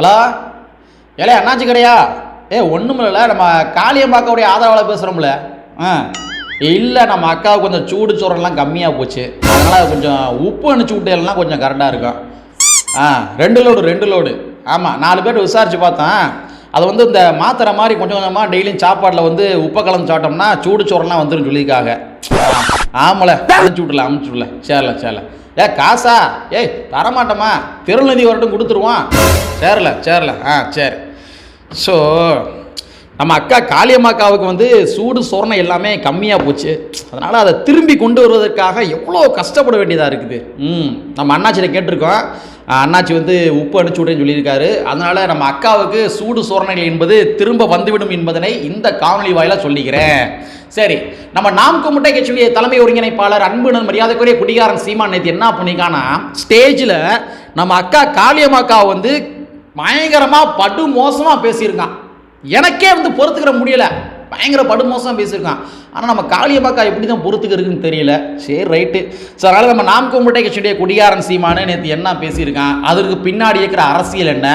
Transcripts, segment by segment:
Hello? ஏலே அண்ணாச்சி கடையா? ஏ ஒன்றும் இல்லை நம்ம காளியம்பாக்கவுடைய ஆதரவாளர் பேசுகிறோம்ல ஆ. இல்லை நம்ம அக்காவுக்கு கொஞ்சம் சூடு சோறெல்லாம் கம்மியாக போச்சு. அதனால் கொஞ்சம் உப்பு அனுப்பிச்சி விட்டேலாம் கொஞ்சம் கரெக்டாக இருக்கும். ஆ ரெண்டு லோடு ரெண்டு லோடு ஆமாம் நாலு பேர் விசாரித்து பார்த்தேன் அது வந்து இந்த மாத்திரை மாதிரி கொஞ்சம் கொஞ்சமாக டெய்லியும் சாப்பாட்டில் வந்து உப்பை கலந்து சாப்பிட்டோம்னா சூடு சோறெல்லாம் வந்துடும் சொல்லியிருக்காங்க. ஆமாம்ல அனுப்பிச்சி விட்ல அனுப்பிச்சி விடல சேரல சேரல. ஏ காசா? ஏய் தரமாட்டோமா திருநதி வரட்டும் கொடுத்துருவான். சேரல சேரல. ஆ சரி. ஸோ நம்ம அக்கா காளியம்மாக்காவுக்கு வந்து சூடு சொரணை எல்லாமே கம்மியாக போச்சு. அதனால் அதை திரும்பி கொண்டு வருவதற்காக எவ்வளோ கஷ்டப்பட வேண்டியதாக இருக்குது. ம் நம்ம அண்ணாச்சியில் கேட்டிருக்கோம். அண்ணாச்சி வந்து உப்பு அனுப்பிச்சு விடுன்னு சொல்லியிருக்காரு. அதனால் நம்ம அக்காவுக்கு சூடு சோரணைகள் என்பது திரும்ப வந்துவிடும் என்பதனை இந்த காணொலி வாயிலாக சொல்லிக்கிறேன். சரி நம்ம நாம் கும்பிட்டை கட்சியுடைய தலைமை ஒருங்கிணைப்பாளர் அன்புடன் மரியாதைக்குரிய குடிகாரன் சீமான் நேற்று என்ன பண்ணிக்கான்னா ஸ்டேஜில் நம்ம அக்கா காளியம்மாக்காவை வந்து பயங்கரமாக படு மோசமாக பேசியிருக்கான். எனக்கே வந்து பொறுத்துக்கிற முடியல. பயங்கர படுமோசம் பேசியிருக்கான். ஆனால் நம்ம காளியப்பாக்கா எப்படி தான் பொறுத்துக்கு இருக்குன்னு தெரியல. சரி ரைட்டு ஸோ அதனால் நம்ம நாம் கும்பிட்டை கட்சியுடைய குடியாரன் சீமானு நேற்று என்ன பேசியிருக்கான்? அதற்கு பின்னாடி இருக்கிற அரசியல் என்ன?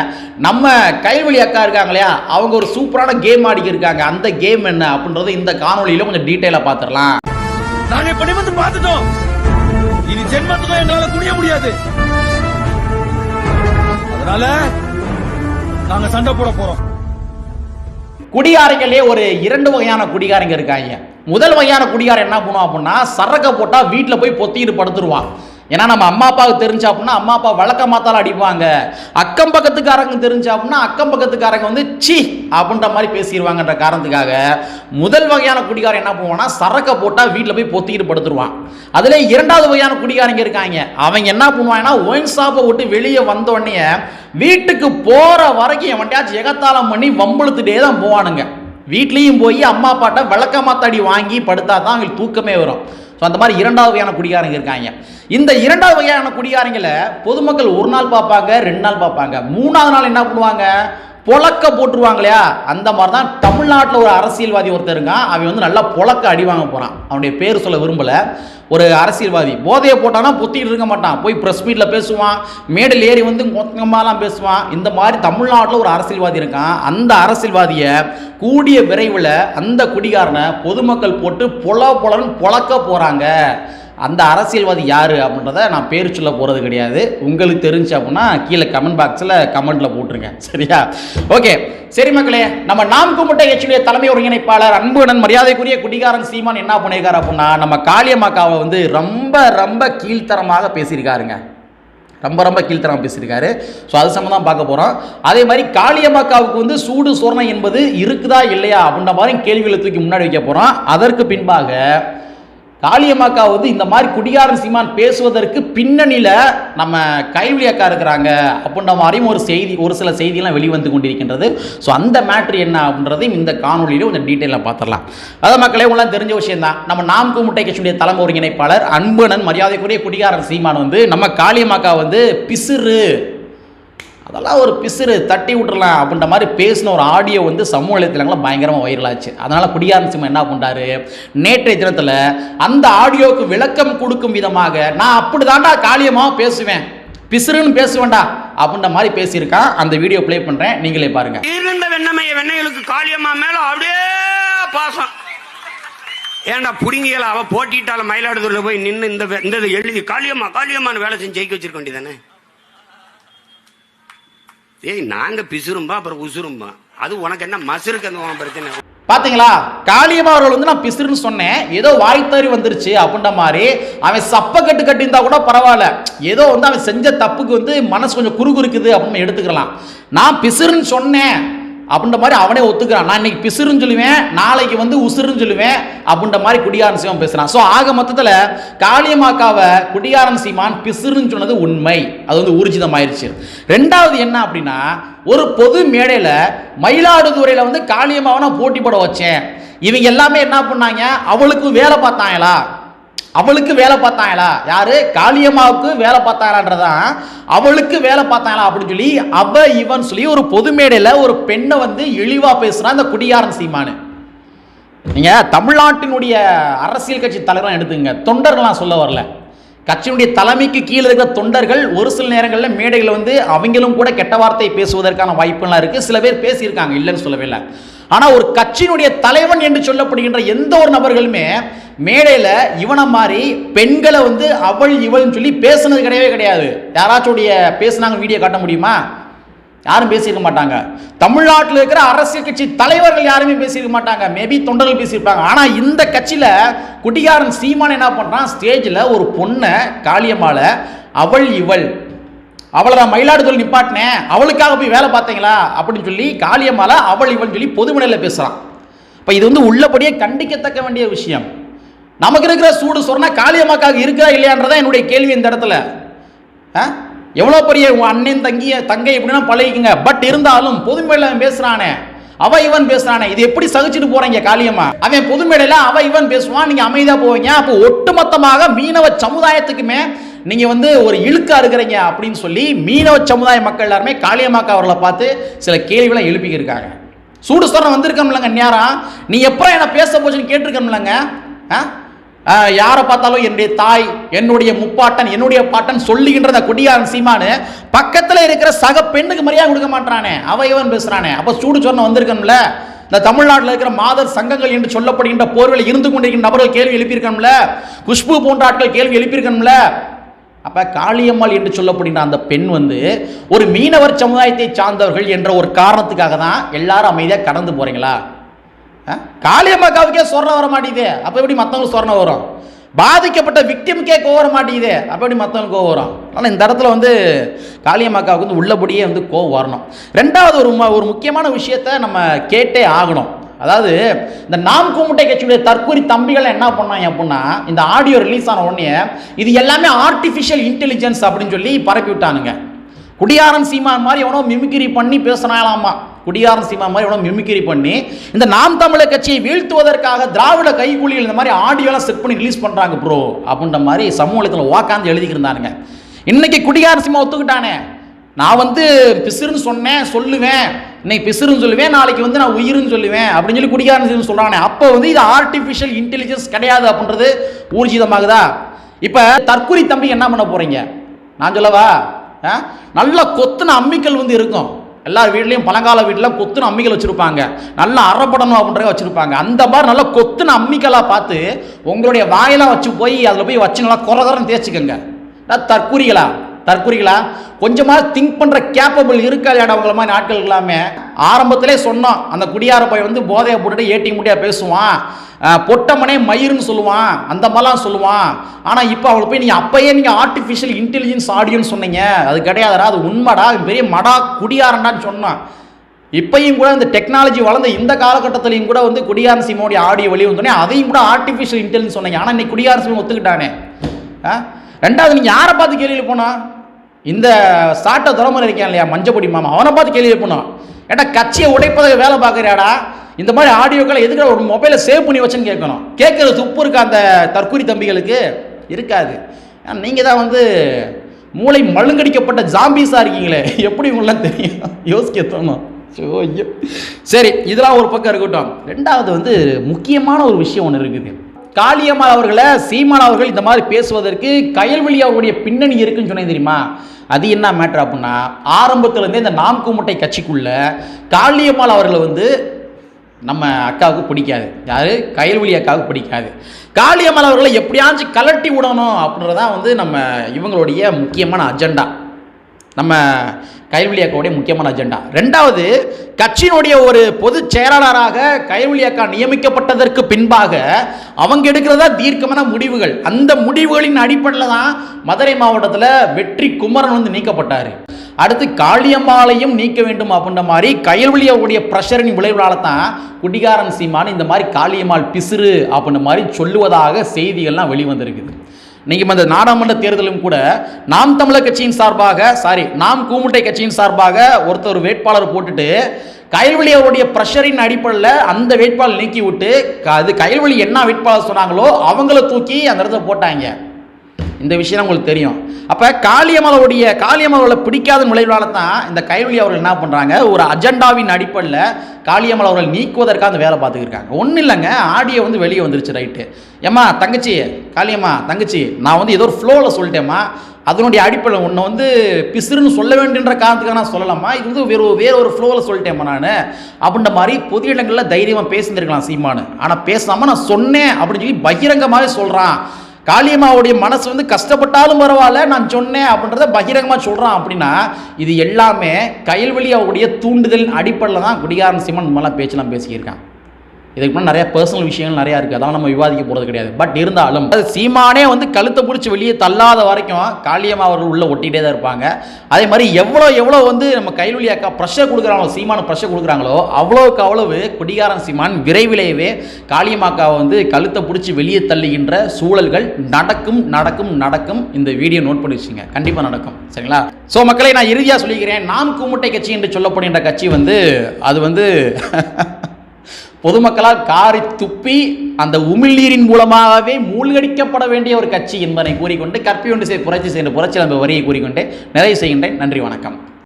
நம்ம கைவழி அக்கா இருக்காங்க இல்லையா? அவங்க ஒரு சூப்பரான கேம் ஆடிக்கிருக்காங்க அந்த கேம் என்ன அப்படின்றத இந்த காணொலியில் கொஞ்சம் டீட்டெயிலாக பார்த்துடலாம். நாங்கள் இப்படி வந்து பார்த்துட்டோம். இனி ஜென்மத்துக்கும் எங்களால குனிய முடியாது. அதனால நாங்க சண்டை போட போறோம். குடிகாரங்களே ஒரு இரண்டு வகையான குடிகாரங்க இருக்காங்க. முதல் வகையான குடிகாரன் என்ன பண்ணுவான் அப்படின்னா சரக்கை போட்டால் வீட்டில் போய் பொத்திட்டு படுத்துருவான். ஏன்னா நம்ம அம்மா அப்பாவுக்கு தெரிஞ்சா அப்படின்னா அம்மா அப்பா வழக்கமாத்தால அடிப்பாங்க. அக்கம் பக்கத்துக்காரங்க தெரிஞ்சா அப்படின்னா அக்கம் பக்கத்துக்காரங்க வந்து சி அப்படின்ற மாதிரி பேசிடுவாங்கன்ற காரணத்துக்காக முதல் வகையான குடிகாரன் என்ன பண்ணுவான்னா சரக்கை போட்டால் வீட்டில் போய் பொத்திக்கிட்டு படுத்துருவான். அதில் இரண்டாவது வகையான குடிகாரங்க இருக்காங்க. அவங்க என்ன பண்ணுவாங்கன்னா ஒயின் ஷாப்பை விட்டு வெளியே வந்தோடனே வீட்டுக்கு போகிற வரைக்கும் எவன்டையாச்சும் எகத்தாளம் பண்ணி வம்பளுத்துட்டே தான் போவானுங்க. வீட்லேயும் போய் அம்மா அப்பாட்ட விளக்கமாத்தாடி வாங்கி படுத்தா தான் அவங்களுக்கு தூக்கமே வரும். ஸோ அந்த மாதிரி இரண்டாவது வகையான குடிகாரங்க இருக்காங்க. இந்த இரண்டாவது வகையான குடிகாரங்களை பொதுமக்கள் ஒரு நாள் பார்ப்பாங்க ரெண்டு நாள் பார்ப்பாங்க. மூணாவது நாள் என்ன பண்ணுவாங்க? புழக்க போட்டுருவாங்க இல்லையா அந்த மாதிரி தான் தமிழ்நாட்டில் ஒரு அரசியல்வாதி ஒருத்தர் அவன் வந்து நல்லா புழக்க அடி வாங்க போகிறான் அவனுடைய பேர் சொல்ல விரும்பலை. ஒரு அரசியல்வாதி. போதையை போட்டானா பொத்திட்டு இருக்க மாட்டான். போய் ப்ரெஸ் மீட்டில் பேசுவான். மேடையில் ஏறி வந்து மொத்தமாலாம் பேசுவான். இந்த மாதிரி தமிழ்நாட்டில் ஒரு அரசியல்வாதி இருக்கான். அந்த அரசியல்வாதியை கூடிய விரைவில் அந்த குடிகாரனை பொதுமக்கள் போட்டு பொல பொலன்னு பொழக்க போகிறாங்க அந்த அரசியல்வாதி யார் அப்படின்றத நான் பேர் சொல்ல போகிறது கிடையாது. உங்களுக்கு தெரிஞ்சு அப்படின்னா கீழே கமெண்ட் பாக்ஸில் கமெண்ட்டில் போட்டுருங்க. சரியா? ஓகே சரி மக்களே நம்ம நாம் கும்பிட்ட எச்சுடைய தலைமை ஒருங்கிணைப்பாளர் அன்புடன் மரியாதைக்குரிய குடிகாரன் சீமான் என்ன பண்ணியிருக்காரு அப்படின்னா நம்ம காளியம்மாக்காவை வந்து ரொம்ப ரொம்ப கீழ்த்தரமாக பேசியிருக்காருங்க. ரொம்ப ரொம்ப கீழ்த்தரம் பேசியிருக்காரு. ஸோ அது சம்மந்தம் பார்க்க போகிறோம் அதே மாதிரி காளியம்மாக்காவுக்கு வந்து சூடு சோரணை என்பது இருக்குதா இல்லையா அப்படின்ற மாதிரி கேள்விகளை தூக்கி முன்னாடி வைக்க போகிறோம் அதற்கு பின்பாக காளியம்மாக்கா வந்து இந்த மாதிரி குடிகாரன் சீமான் பேசுவதற்கு பின்னணியில் நம்ம கைவிளி அக்கா இருக்கிறாங்க அப்படின்ற மாதிரியும் ஒரு செய்தி ஒரு சில செய்தியெல்லாம் வெளிவந்து கொண்டிருக்கின்றது. ஸோ அந்த மேட்ரு என்ன அப்படின்றதையும் இந்த காணொலியில் கொஞ்சம் டீட்டெயிலாக பார்த்துடலாம். அதான் மக்களே உங்களாம் தெரிஞ்ச விஷயம் தான் நம்ம நாம் குமுட்டை கட்சியுடைய தலைமை ஒருங்கிணைப்பாளர் அன்பனன் மரியாதைக்குரிய குடிகாரன் சீமான் வந்து நம்ம காளியம்மாக்கா வந்து பிசுறு. அதெல்லாம் ஒரு பிசுறு தட்டி விட்டுறலாம் அப்படின்ற மாதிரி பேசின ஒரு ஆடியோ வந்து சமூக வலைத்தளங்களில் பயங்கரமாக வைரலாச்சு அதனால் குடியாரன் சிம்மன் என்ன பண்ணாரு நேற்றைய தினத்தில் அந்த ஆடியோவுக்கு விளக்கம் கொடுக்கும் விதமாக நான் அப்படி தாண்டா காளியமாக பேசுவேன். பிசுறுன்னு பேசுவேன்டா அப்படின்ற மாதிரி பேசியிருக்கான். அந்த வீடியோ ப்ளே பண்ணுறேன் நீங்களே பாருங்க. இருந்த வெண்ணமைய வெண்ணைகளுக்கு காளியம்மா மேலே அப்படியே பாசம். ஏன்டா புடுங்கியல? அவள் போட்டிட்டால மயிலாடுதுறையில் போய் நின்று இந்த இந்த எழுதி காளியம்மா காளியம்மான்னு வேலை செஞ்சு ஜெயிக்க வச்சிருக்க வேண்டியதானே ஏய் நாங்க பிசுரும்பா அப்புறம் உசுரும்பா அது உனக்கு என்ன மசுருக்கு அந்த பிரச்சனை? பாத்தீங்களா? காளியம்மா அவர்கள் வந்து நான் பிசுறுன்னு சொன்னேன். ஏதோ வாய் தவறி வந்துருச்சு அப்படின்ற மாதிரி. அவன் சப்ப கட்டு கட்டியிருந்தா கூட பரவாயில்ல. ஏதோ வந்து அவன் செஞ்ச தப்புக்கு வந்து மனசு கொஞ்சம் குறுகுறுக்குது அப்படின்னு எடுத்துக்கலாம். நான் பிசுறுன்னு சொன்னேன். அப்படின்ற மாதிரி அவனே ஒத்துக்கிறான். நான் இன்னைக்கு பிசுறுன்னு சொல்லுவேன் நாளைக்கு வந்து உசுறுன்னு சொல்லுவேன் அப்படின்ற மாதிரி குடியாரன் சீமான் பேசுறான். ஸோ ஆக மொத்தத்தில் காளியம்மாக்காவை குடியாரன் சீமான் பிசுறுன்னு சொன்னது உண்மை. அது வந்து ஊர்ஜிதமாயிருச்சு. ரெண்டாவது என்ன அப்படின்னா ஒரு பொது மேடையில் மயிலாடுதுறையில் வந்து காளியம்மாவை நான் போட்டி போட வச்சேன். இவங்க எல்லாமே என்ன பண்ணாங்க? அவளுக்கு வேலை பார்த்தாங்களா? அவளுக்கு வேலை பார்த்தாங்களா யாரு? காளியம்மாவுக்கு வேலை பார்த்தாங்களான்றதான் அவளுக்கு வேலை பார்த்தாங்களா அப்படின்னு சொல்லி அவ இவன் சொல்லி ஒரு பொது மேடையில் ஒரு பெண்ணை வந்து இழிவாக பேசுகிறான் இந்த குடியாரன் சீமானு. நீங்கள் தமிழ்நாட்டினுடைய அரசியல் கட்சி தலைவரம் எடுத்துங்க தொண்டர்கள்லாம் சொல்ல வரல. கட்சியினுடைய தலைமைக்கு கீழே இருக்கிற தொண்டர்கள் ஒரு சில நேரங்களில் மேடையில் வந்து அவங்களும் கூட கெட்ட வார்த்தை பேசுவதற்கான வாய்ப்புலாம் இருக்குது சில பேர் பேசியிருக்காங்க இல்லைன்னு சொல்லவே இல்லை. ஆனால் ஒரு கட்சியினுடைய தலைவன் என்று சொல்லப்படுகின்ற எந்த ஒரு நபர்களுமே மேடையில் இவனை மாதிரி பெண்களை வந்து அவள் இவள்னு சொல்லி பேசுனது கிடையவே கிடையாது. யாராச்சும் பேசுனாங்க வீடியோ காட்ட முடியுமா? யாரும் பேசியிருக்க மாட்டாங்க. தமிழ்நாட்டில் இருக்கிற அரசியல் கட்சி தலைவர்கள் யாருமே பேசியிருக்க மாட்டாங்க. மேபி தொண்டர்கள் பேசியிருப்பாங்க. ஆனால் இந்த கட்சியில் குட்டிகாரன் சீமான் என்ன பண்ணுறான் ஸ்டேஜில் ஒரு பொண்ணை காளியம்மாவை அவள் இவள். அவளை நான் மயிலாடுதுறை நிப்பாட்டினேன். அவளுக்காக போய் வேலை பார்த்தீங்களா? அப்படின்னு சொல்லி காளியம்மாவை அவள் இவள் சொல்லி பொதுமனையில் பேசுகிறான் இப்போ இது வந்து உள்ளபடியே கண்டிக்கத்தக்க வேண்டிய விஷயம். நமக்கு இருக்கிற சூடு சொன்னால் காளியம்மாக்காக இருக்கிறா இல்லையான்றதான் என்னுடைய கேள்வி இந்த இடத்துல. ஆ? எவ்வளோ பெரிய உன் அண்ணன் தங்கிய தங்கை எப்படின்னா பழகிக்குங்க. பட் இருந்தாலும் பொதுமேடையில் அவன் பேசுறானே. அவ இவன் பேசுறானே. இது எப்படி சகிச்சுட்டு போறீங்க காளியம்மா? அவன் பொதுமேடையில் அவ இவன் பேசுவான். நீங்க அமைதியா போவீங்க. அப்போ ஒட்டுமொத்தமாக மீனவ சமுதாயத்துக்குமே நீங்க வந்து ஒரு இழுக்கா இருக்கிறீங்க அப்படின்னு சொல்லி மீனவ சமுதாய மக்கள் எல்லாருமே காளியம்மாக்கா அவர்களை பார்த்து சில கேள்விகளை எழுப்பிக்கிருக்காங்க. சூடு சொரணம் வந்திருக்கோம்லங்க நேரம் நீ எப்போ என்ன பேச போச்சுன்னு கேட்டிருக்கோம்லங்க ஆ, யாரை பார்த்தாலும் என்னுடைய தாய் என்னுடைய முப்பாட்டன் என்னுடைய பாட்டன் சொல்லுகின்றத குடியாரன் கொடியாரன் சீமானு பக்கத்தில் இருக்கிற சக பெண்ணுக்கு மரியாதை கொடுக்க மாட்டானே அவ இவன் பேசுறானே. அப்போ சூடு சொன்ன வந்திருக்கணும்ல? இந்த தமிழ்நாட்டில் இருக்கிற மாதர் சங்கங்கள் என்று சொல்லப்படுகின்ற போர்வில் இருந்து கொண்டிருக்கின்ற நபர்கள் கேள்வி எழுப்பியிருக்கணும்ல? குஷ்பு போன்ற ஆட்கள் கேள்வி எழுப்பியிருக்கணும்ல? அப்ப காளியம்மாள் என்று சொல்லப்படுகின்ற அந்த பெண் வந்து ஒரு மீனவர் சமுதாயத்தை சார்ந்தவர்கள் என்ற ஒரு காரணத்துக்காக தான் எல்லாரும் அமைதியாக கடந்து போறீங்களா? காளியம்மாக்காவுக்கே சொரணம் வர மாட்டேங்குது. அப்போ எப்படி மற்றவங்களுக்கு சொரணம் வரும்? பாதிக்கப்பட்ட விக்டிமுக்கே கோவம் வர மாட்டேங்குது. அப்போ எப்படி மற்றவங்களுக்கு கோவம் வரும்? ஆனால் இந்த இடத்துல வந்து காளியம்மாக்காவுக்கு வந்து உள்ளபடியே வந்து கோவம் வரணும். ரெண்டாவது ஒரு ஒரு முக்கியமான விஷயத்தை நம்ம கேட்டே ஆகணும். அதாவது இந்த நாம் கூமுட்டை கட்சியுடைய தற்கூரி தம்பிகள் என்ன பண்ணாங்க அப்படின்னா இந்த ஆடியோ ரிலீஸ் ஆன உடனே இது எல்லாமே ஆர்டிஃபிஷியல் இன்டெலிஜென்ஸ் அப்படின்னு சொல்லி பரப்பி விட்டானுங்க குடியாரன் சீமான் மாதிரி எவனோ மிமிக்ரி பண்ணி பேசுனாலாமா குடியாரன் சீமா மாதிரி இவ்வளோ மிமிக்கிரி பண்ணி இந்த நாம் தமிழர் கட்சியை வீழ்த்துவதற்காக திராவிட கைகூலிகள் இந்த மாதிரி ஆடியோலாம் செட் பண்ணி ரிலீஸ் பண்ணுறாங்க ப்ரோ அப்படின்ற மாதிரி சமூகத்தில் உக்காந்து எழுதிக்கிருந்தானுங்க இன்னைக்கு குடியாரன் சீமா ஒத்துக்கிட்டானே. நான் வந்து பிசுறுன்னு சொன்னேன் சொல்லுவேன். இன்னைக்கு பிசுறுன்னு சொல்லுவேன் நாளைக்கு வந்து நான் உயிருன்னு சொல்லுவேன் அப்படின்னு சொல்லி குடிகாரன் சொல்கிறானே அப்போ வந்து இது ஆர்டிஃபிஷியல் இன்டெலிஜென்ஸ் கிடையாது அப்படின்றது ஊர்ஜிதமாகுதா? இப்போ தற்கொலை தம்பி என்ன பண்ண போகிறீங்க நான் சொல்லவா? ஆ? நல்ல கொத்துன அம்மிக்கல் வந்து இருக்கும். எல்லார் வீட்லேயும் பழங்கால வீட்டில் கொத்துன அம்மிக்கல் வச்சுருப்பாங்க. நல்லா அறப்படணும் அப்படின்றத வச்சுருப்பாங்க. அந்த மாதிரி நல்லா கொத்துன அம்மிக்கலாக பார்த்து உங்களுடைய வாயெல்லாம் வச்சு போய் அதில் போய் வச்சு நல்லா குறகுறன்னு தேய்ச்சிக்கோங்க. அதான் தற்கூரிகளா கொஞ்சமாக திங்க் பண்ணுற கேப்பபிள் இருக்கா இல்லையாடா அவங்கள மாதிரி நாட்கள் எல்லாமே ஆரம்பத்திலே சொன்னோம் அந்த குடியார பையன் வந்து போதையை போட்டுட்டு ஏட்டி முட்டியாக பேசுவான். பொட்டமனே மயிருன்னு சொல்லுவான். அந்த மாதிரிலாம் சொல்லுவான். ஆனால் இப்போ அவளை போய் நீங்கள் அப்பயே நீங்கள் ஆர்டிஃபிஷியல் இன்டெலிஜென்ஸ் ஆடியோன்னு சொன்னீங்க. அது கிடையாதுடா அது உண்மைடா பெரிய மடா குடியாரண்டான்னு சொன்னான். இப்பையும் கூட இந்த டெக்னாலஜி வளர்ந்த இந்த காலகட்டத்திலையும் கூட வந்து குடியாரன் சிம்மோடைய ஆடியோ வெளியே வந்தோடனே அதையும் கூட ஆர்டிஃபிஷியல் இன்டெலிஜென்ஸ் சொன்னீங்க. ஆனால் இன்னைக்கு குடியாரன் சிம்மம் ஒத்துக்கிட்டானே. ஆ? ரெண்டாவது நீங்கள் யாரை பார்த்து கேள்வியில் போனால் இந்த சாட்டை துறமுறை இருக்கான் இல்லையா மஞ்சப்பொடி மாமா அவனை பார்த்து கேள்வி போனான் ஏட்டா கட்சியை உடைப்பதை வேலை பார்க்குறியாடா? இந்த மாதிரி ஆடியோக்களை எதுக்கு ஒரு மொபைலை சேவ் பண்ணி வச்சுன்னு கேட்கணும்? கேட்குற துப்பு இருக்கா அந்த தற்கூரி தம்பிகளுக்கு? இருக்காது. நீங்கள் தான் வந்து மூளை மழுங்கடிக்கப்பட்ட ஜாம்பீஸாக இருக்கீங்களே. எப்படி உங்களெலாம் தெரியும்? யோசிக்க தோணும். ஸோ ஐயோ. சரி இதெல்லாம் ஒரு பக்கம் இருக்கட்டும். ரெண்டாவது வந்து முக்கியமான ஒரு விஷயம் ஒன்று இருக்குது. காளியம்மாள் அவர்களை சீமான் அவர்கள் இந்த மாதிரி பேசுவதற்கு கயல்வெளி அவருடைய பின்னணி இருக்குன்னு சொன்னேன் தெரியுமா? அது என்ன மேட்ரு அப்படின்னா ஆரம்பத்துலேருந்தே இந்த நாம் கூமுட்டை கட்சிக்குள்ள காளியம்மாள் அவர்களை வந்து நம்ம அக்காவுக்கு பிடிக்காது. யாரு? கயல்வழி அக்காவுக்கு பிடிக்காது. காளியம்மாள் அவர்களை எப்படியாச்சும் கலட்டி விடணும் அப்படின்றதான் வந்து நம்ம இவங்களுடைய முக்கியமான அஜெண்டா நம்ம கைல்வெளி முக்கியமான அஜெண்டா ரெண்டாவது கட்சியினுடைய ஒரு பொதுச் செயலாளராக கைல்வெளி நியமிக்கப்பட்டதற்கு பின்பாக அவங்க எடுக்கிறதா தீர்க்கமான முடிவுகள். அந்த முடிவுகளின் அடிப்படையில் தான் மதுரை மாவட்டத்தில் வெற்றி குமரன் வந்து நீக்கப்பட்டார். அடுத்து காளியம்மாளையும் நீக்க வேண்டும் அப்படின்ற மாதிரி கயல்வெளியோடைய ப்ரெஷரின் விளைவுகளால் தான் குடிகாரன் சீமான் இந்த மாதிரி காளியம்மாள் பிசுறு அப்படின்ற மாதிரி சொல்லுவதாக செய்திகள்லாம் வெளிவந்திருக்குது. நீங்கள் இந்த நாடாளுமன்ற தேர்தலும் கூட நாம் தமிழர் கட்சியின் சார்பாக சாரி நாம் கூமுட்டை கட்சியின் சார்பாக ஒருத்தர் வேட்பாளர் போட்டுட்டு கயல்வெளி அவருடைய ப்ரெஷரின் அடிப்படையில் அந்த வேட்பாளர் நீக்கி விட்டு க- அது கயல்வெளி என்ன வேட்பாளர் சொன்னாங்களோ அவங்கள தூக்கி அந்த இடத்துல போட்டாங்க. இந்த விஷயம் உங்களுக்கு தெரியும். அப்போ காளியமலவுடைய காளியமலவில் பிடிக்காத நுழைவுனால தான் இந்த கைவழி அவர்கள் என்ன பண்ணுறாங்க ஒரு அஜெண்டாவின் அடிப்படையில் காளியம்மன் அவர்கள் நீக்குவதற்காக அந்த வேலை பார்த்துக்கிருக்காங்க ஒன்றும் இல்லைங்க ஆடியோ வந்து வெளியே வந்துருச்சு ரைட்டு. ஏம்மா தங்கச்சி காளியம்மா தங்கச்சி நான் வந்து ஏதோ ஒரு ஃப்ளோவில் சொல்லிட்டேம்மா. அதனுடைய அடிப்படையில் உன்னை வந்து பிசுறுன்னு சொல்ல வேண்டுன்ற காரணத்துக்காக நான் சொல்லலாமா இது வந்து வேறு வேறு ஒரு ஃப்ளோவில் சொல்லிட்டேம்மா நான். அப்படின்ற மாதிரி பொது இடங்களில் தைரியமாக பேசியிருக்கலாம் சீமானு. ஆனால் பேசாமல் நான் சொன்னேன் அப்படின்னு சொல்லி பகிரங்கமாகவே சொல்கிறான் காளியம்மாவுடைய மனசு வந்து கஷ்டப்பட்டாலும் பரவாயில்ல நான் சொன்னேன் அப்படின்றத பகிரங்கமாக சொல்கிறான் அப்படின்னா இது எல்லாமே கயல்வெளி அவருடைய தூண்டுதல் அடிப்படையில் தான் குடிகாரன் சிம்மன் இந்த மாதிரிலாம் பேச்செல்லாம் பேசியிருக்கான். இதுக்கு முன்னாடி நிறைய பர்சனல் விஷயங்கள் நிறையா இருக்குது அதெல்லாம் நம்ம விவாதிக்க போகிறது கிடையாது. பட் இருந்தாலும் அது சீமானே வந்து கழுத்தை பிடிச்சி வெளியே தள்ளாத வரைக்கும் காளியம்மா அவர்கள் உள்ளே ஒட்டிகிட்டே தான் இருப்பாங்க. அதே மாதிரி எவ்வளோ எவ்வளோ வந்து நம்ம கைலொலி அக்கா ப்ரெஷர் கொடுக்குறாங்களோ சீமான ப்ரெஷர் கொடுக்குறாங்களோ அவ்வளோக்கு அவ்வளவு குடிகாரன் சீமான் விரைவிலேயே காளியம்மாக்காவை வந்து கழுத்தை பிடிச்சி வெளியே தள்ளுகின்ற சூழல்கள் நடக்கும் நடக்கும் நடக்கும். இந்த வீடியோ நோட் பண்ணி வச்சுங்க கண்டிப்பாக நடக்கும். சரிங்களா? ஸோ மக்களை நான் இறுதியாக சொல்லிக்கிறேன். நாம் கூமுட்டை கட்சி என்று சொல்லப்படுகின்ற கட்சி வந்து அது வந்து பொதுமக்களால் காரி துப்பி அந்த உமிழ்நீரின் மூலமாகவே மூழ்கடிக்கப்பட வேண்டிய ஒரு கட்சி என்பதை கூறிக்கொண்டு கற்பி ஒன்று புரட்சி செய்கின்ற புரட்சி நம்ம வரியை கூறிக்கொண்டு நிறைவு செய்கின்றேன். நன்றி வணக்கம்.